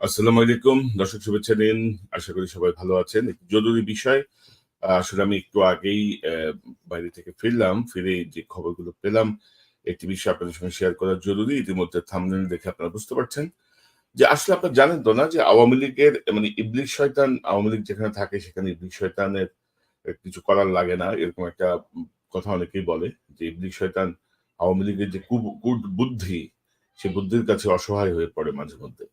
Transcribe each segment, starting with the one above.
আসসালামু আলাইকুম। দর্শক শুভেচ্ছা দিন আশা করি সবাই ভালো আছেন। জরুরি বিষয়, আসলে আমি একটু আগেই বাইরে থেকে ফিরলাম, ফিরে যে খবরগুলো পেলাম, একটি বিষয় আপনাদের সঙ্গে শেয়ার করা জরুরি। ইতিমধ্যে থামনেল দেখে আপনারা বুঝতে পারছেন যে আসলে আপনারা জানেন তো না যে আওয়ামী লীগের মানে ইবলিশ শয়তান, আওয়ামী লীগ যেখানে থাকে সেখানে ইবলিশ শয়তানের কিছু করার লাগে না। এরকম একটা কথা অনেকেই বলে যে ইবলিশ শয়তান আওয়ামী লীগের যে কু- কুট বুদ্ধি সে বুদ্ধির কাছে অসহায় হয়ে পড়ে মাঝে মধ্যে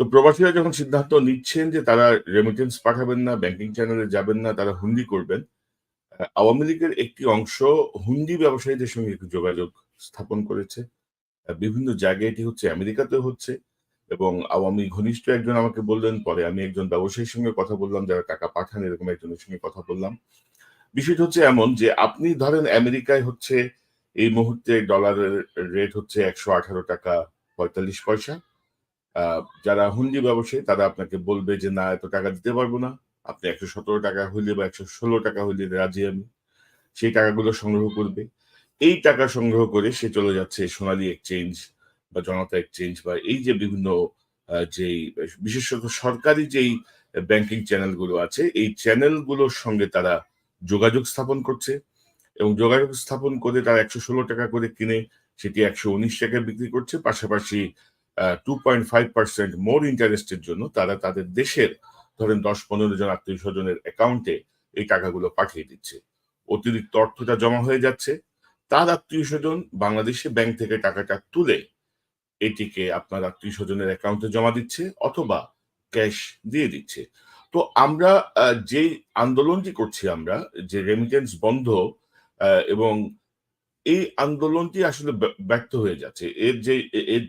তো প্রবাসীরা যখন সিদ্ধান্ত নিচ্ছেন যে তারা রেমিটেন্স পাঠাবেন না ব্যাংকিং চ্যানেলে যাবেন না, তারা হুন্ডি করবেন আওয়ামী লীগের একটি অংশ হুন্ডি ব্যবসায়ীদের সঙ্গে যোগাযোগ স্থাপন করেছে। বিভিন্ন জায়গায় এটি হচ্ছে, আমেরিকাতেও হচ্ছে এবং আওয়ামী ঘনিষ্ঠ একজন আমাকে বললেন, পরে আমি একজন ব্যবসায়ীর সঙ্গে কথা বললাম, যারা টাকা পাঠান এরকম একজনের সঙ্গে কথা বললাম। বিষয়টা হচ্ছে এমন যে, আপনি ধরেন আমেরিকায় হচ্ছে এই মুহূর্তে ডলারের রেট হচ্ছে একশো আঠারো টাকা পঁয়তাল্লিশ পয়সা যারা হুন্ডি ব্যবসায়ী, তারা আপনাকে বলবে যে, না, এত টাকা দিতে পারব না। আপনি একশো সতেরো টাকা হইলে বা একশো ষোলো টাকা হইলে রাজি আমি। সেই টাকাগুলো সংগ্রহ করবে। এই টাকা সংগ্রহ করে সে চলে যাচ্ছে সোনালী এক্সচেঞ্জ বা জনতা এক্সচেঞ্জ বা এই যে বিভিন্ন যেই বিশেষত সরকারি যেই ব্যাংকিং চ্যানেলগুলো আছে, এই চ্যানেলগুলোর সঙ্গে তারা যোগাযোগ স্থাপন করছে এবং যোগাযোগ স্থাপন করে তারা একশো ষোলো টাকা করে কিনে সেটি একশো উনিশ টাকায় বিক্রি করছে। পাশাপাশি two point five percent more ইন্টারেস্টের জন্য তারা তাদের দেশের ধরেন দশ পনেরো জন আত্মীয় স্বজনের অ্যাকাউন্টে এই টাকাগুলো পাঠিয়ে দিচ্ছে। অতিরিক্ত অর্থটা জমা হয়ে যাচ্ছে। তার আত্মীয় স্বজন বাংলাদেশে ব্যাংক থেকে টাকাটা তুলে এটিকে আপনার আত্মীয় স্বজনের অ্যাকাউন্টে জমা দিচ্ছে অথবা ক্যাশ দিয়ে দিচ্ছে। তো আমরা যে আন্দোলনটি করছি আমরা, যে রেমিটেন্স বন্ধ এবং এই আন্দোলনটি আসলে ব্য- ব্যর্থ হয়ে যাচ্ছে। এর যে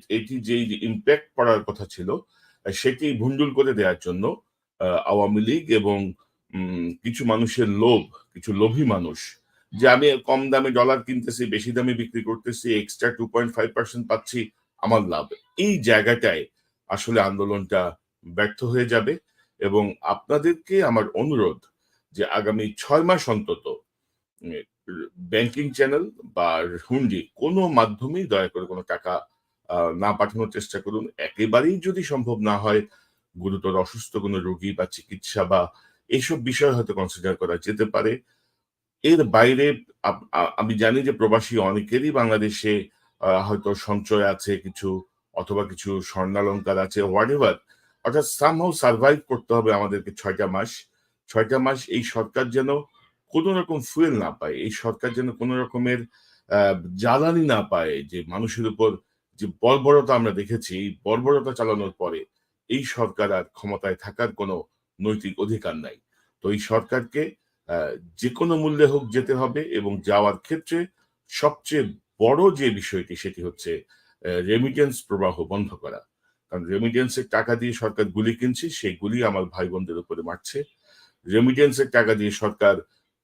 এটি যে ইম্প্যাক্ট পড়ার কথা ছিল, সেটি ভুন্ডুল করে দেওয়ার জন্য আওয়ামী লীগ এবং কিছু মানুষের লোভ, কিছু লোভী মানুষ, যে আমি কম দামে ডলার কিনতেছি, বেশি দামে বিক্রি করতেছি extra two point five percent পাচ্ছি, আমার লাভ। এই জায়গাটায় আসলে আন্দোলনটা ব্যর্থ হয়ে যাবে এবং আপনাদেরকে আমার অনুরোধ যে আগামী ছয় মাস অন্তত ব্যাংকিং চ্যানেল বা হুন্ডি, কোনো মাধ্যমেই দয়া করে কোনো টাকা না পাঠানোর চেষ্টা করুন। একেবারেই যদি সম্ভব না হয়, গুরুতর অসুস্থ কোনো রোগী বা চিকিৎসা বা এইসব বিষয় হয়তো কনসিডার করা যেতে পারে। এর বাইরে আমি জানি যে প্রবাসী অনেকেরই বাংলাদেশে হয়তো সঞ্চয় আছে কিছু অথবা কিছু স্বর্ণালঙ্কার আছে হোয়াট এভার অর্থাৎ সামহাও সার্ভাইভ করতে হবে আমাদেরকে ছয়টা মাস। ছয়টা মাস এই সরকার যেন কোনো রকম ফুয়েল না পায়। এই সরকার যেন কোনো রকমের জ্বালানি না পায় যে মানুষের উপর যে বর্বরতা আমরা দেখেছি, এই বর্বরতা চালানোর পরে এই সরকার আর ক্ষমতায় থাকার কোনো নৈতিক অধিকার নাই। তো এই সরকারকে যে কোনো মূল্যে হোক যেতে হবে এবং যাওয়ার ক্ষেত্রে সবচেয়ে বড় যে বিষয়টি সেটি হচ্ছে রেমিটেন্স প্রবাহ বন্ধ করা। কারণ রেমিটেন্সের টাকা দিয়ে সরকার গুলি কিনছে, সেই গুলি আমার ভাই বোনদের উপরে মারছে। রেমিটেন্সের টাকা দিয়ে সরকার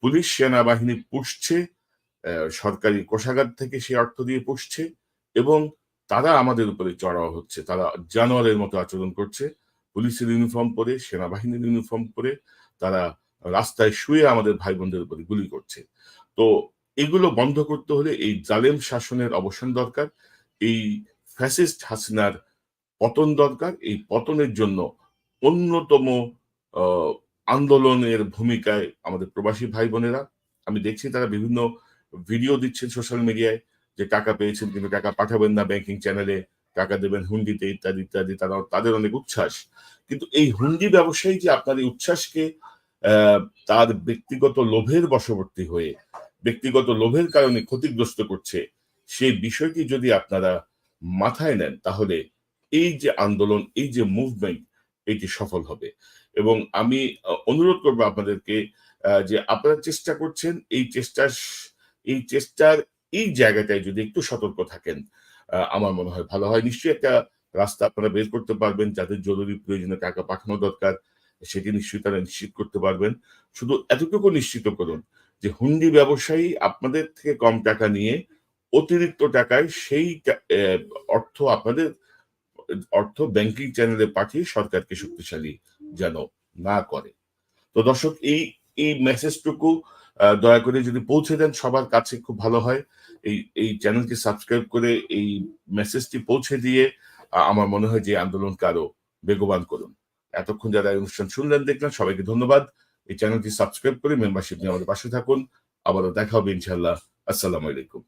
পুলিশ সেনাবাহিনী পুষছে সরকারি কোষাগার থেকে সেই অর্থ দিয়ে পুষছে এবং তারা আমাদের উপরে চড়াও হচ্ছে। তারা জানোয়ারের মতো আচরণ করছে। পুলিশের ইউনিফর্ম পরে, সেনাবাহিনীর ইউনিফর্ম পরে তারা রাস্তায় শুয়ে আমাদের ভাই বোনদের উপরে গুলি করছে। তো এগুলো বন্ধ করতে হলে এই জালেম শাসনের অবসান দরকার, এই ফ্যাসিস্ট হাসিনার পতন দরকার, এই পতনের জন্য অন্যতম আন্দোলনের ভূমিকায় আমাদের প্রবাসী ভাই বোনেরা, আমি দেখছি তারা বিভিন্ন ভিডিও দিচ্ছেন সোশ্যাল মিডিয়ায় যে টাকা পেয়েছেন কিন্তু টাকা পাঠাবেন না ব্যাংকিং চ্যানেলে টাকা দেবেন হুন্ডিতে ইত্যাদি ইত্যাদি, তারা তাদের অনেক উচ্ছ্বাস। কিন্তু এই হুন্ডি ব্যবসায়ী যে আপনার এই উচ্ছ্বাসকে তার ব্যক্তিগত লোভের বশবর্তী হয়ে, ব্যক্তিগত লোভের কারণে ক্ষতিগ্রস্ত করছে সেই বিষয়টি যদি আপনারা মাথায় নেন, তাহলে এই যে আন্দোলন, এই যে মুভমেন্ট এটি সফল হবে। এবং আমি অনুরোধ করব আপনাদেরকে যে আপনারা চেষ্টা করছেন এই চেষ্টার এই চেষ্টার এই জায়গাটায় যদি একটু সতর্ক থাকেন আমার মনে হয় ভালো হয়। নিশ্চয়ই একটা রাস্তা আপনারা বের করতে পারবেন, যাদের জরুরি প্রয়োজনে টাকা পাঠানো দরকার, সেটি নিশ্চয়ই তারা নিশ্চিত করতে পারবেন। শুধু এতটুকু নিশ্চিত করুন যে হুন্ডি ব্যবসায়ী আপনাদের থেকে কম টাকা নিয়ে অতিরিক্ত টাকায় সেই অর্থ আপনাদের, অর্থ ব্যাংকিং চ্যানেলে পাঠিয়ে সরকারকে শক্তিশালী যেন না করে। তো দর্শক, এই এই মেসেজটুকু দয়া করে যদি পৌঁছে দেন সবার কাছে খুব ভালো হয়। এই এই চ্যানেলটি সাবস্ক্রাইব করে এই মেসেজটি পৌঁছে দিয়ে আমার মনে হয় যে আন্দোলনকে আরও বেগবান করুন। এতক্ষণ যারা এই অনুষ্ঠান শুনলেন, দেখলেন, সবাইকে ধন্যবাদ। এই চ্যানেলটি সাবস্ক্রাইব করে মেম্বারশিপ নিয়ে আমাদের পাশে থাকুন। আবারও দেখা হবে ইনশাল্লাহ আসসালামু আলাইকুম।